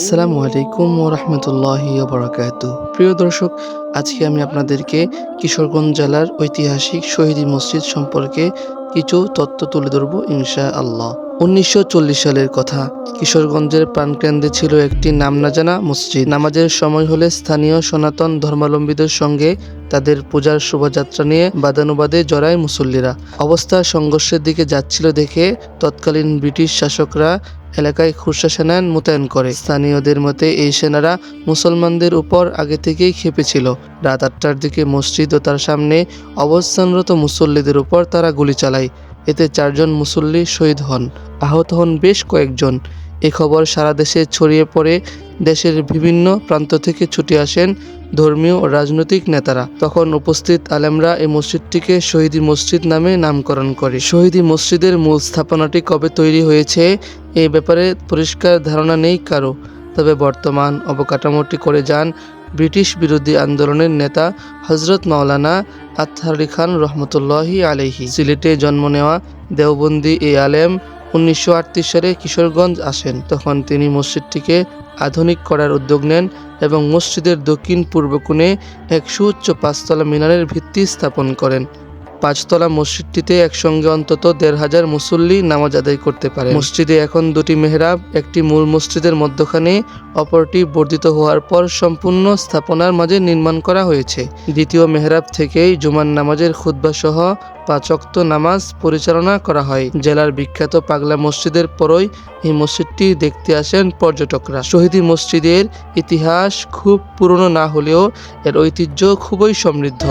আসসালামু আলাইকুম ও বরাকাত বরাকাতু প্রিয় দর্শক, আজকে আমি আপনাদেরকে কিশোরগঞ্জ জেলার ঐতিহাসিক শহীদী মসজিদ সম্পর্কে কিছু তথ্য তুলে ধরব ইনশা আল্লাহ উনিশশো চল্লিশ সালের কথা। কিশোরগঞ্জের প্রাণকেন্দ্রে ছিল একটি নাম না জানা মসজিদ। নামাজের সময় হলে স্থানীয় সনাতন ধর্মাবলম্বীদের সঙ্গে তাদের পূজার শোভাযাত্রা নিয়ে বাদানুবাদে জড়ায় মুসল্লিরা। অবস্থা সংঘর্ষের দিকে যাচ্ছিল দেখে তৎকালীন ব্রিটিশ শাসকরা এলাকায় খুরশা সেনা মোতায়েন করে। স্থানীয়দের মতে, এই সেনারা মুসলমানদের উপর আগে থেকেই খেপেছিল রাত আটটার দিকে মসজিদ ও তার সামনে অবস্থানরত মুসল্লিদের উপর তারা গুলি চালায়। এতে চারজন মুসল্লি শহীদ হন। আহত হন বেশ কয়েকজন। এ খবর সারা দেশে ছড়িয়ে পড়ে। দেশের বিভিন্ন প্রান্ত থেকে ছুটে আসেন ধর্মীয় ও রাজনৈতিক নেতারা। তখন উপস্থিত আলেমরা এই মসজিদটিকে শহীদি মসজিদ নামে নামকরণ করে। শহীদি মসজিদের মূল স্থাপনাটি কবে তৈরি হয়েছে এই ব্যাপারে পরিষ্কার ধারণা নেই কারও। তবে বর্তমান অবকাঠামোটি করে যান ব্রিটিশ বিরোধী আন্দোলনের নেতা হজরত মাওলানা আতহারি খান রহমতুল্লাহি আলহি সিলেটে জন্ম নেওয়া দেওবন্দি এ আলেম উনিশশো আটত্রিশ সালে কিশোরগঞ্জ আসেন। তখন তিনি মসজিদটিকে আধুনিক করার উদ্যোগ নেন এবং মসজিদের দক্ষিণ পূর্ব কোণে এক সুউচ্চ পাঁচতলা মিনারের ভিত্তি স্থাপন করেন। পাঁচতলা মসজিদটিতে একসঙ্গে অন্তত দেড় হাজার মুসল্লি নামাজ আদায় করতে পারে মসজিদে এখন দুটি মেহরাব, একটি মূল মসজিদের মধ্যখানে, অপরটি বর্ধিত হওয়ার পর সম্পূর্ণ স্থাপনার মাঝে নির্মাণ করা হয়েছে। দ্বিতীয় মেহরাব থেকেই জুমার নামাজের খুদ্া সহ পাঁচক্ত নামাজ পরিচালনা করা হয়। জেলার বিখ্যাত পাগলা মসজিদের পরই এই মসজিদটি দেখতে আসেন পর্যটকরা। শহীদি মসজিদের ইতিহাস খুব পুরনো না হলেও এর ঐতিহ্য খুবই সমৃদ্ধ।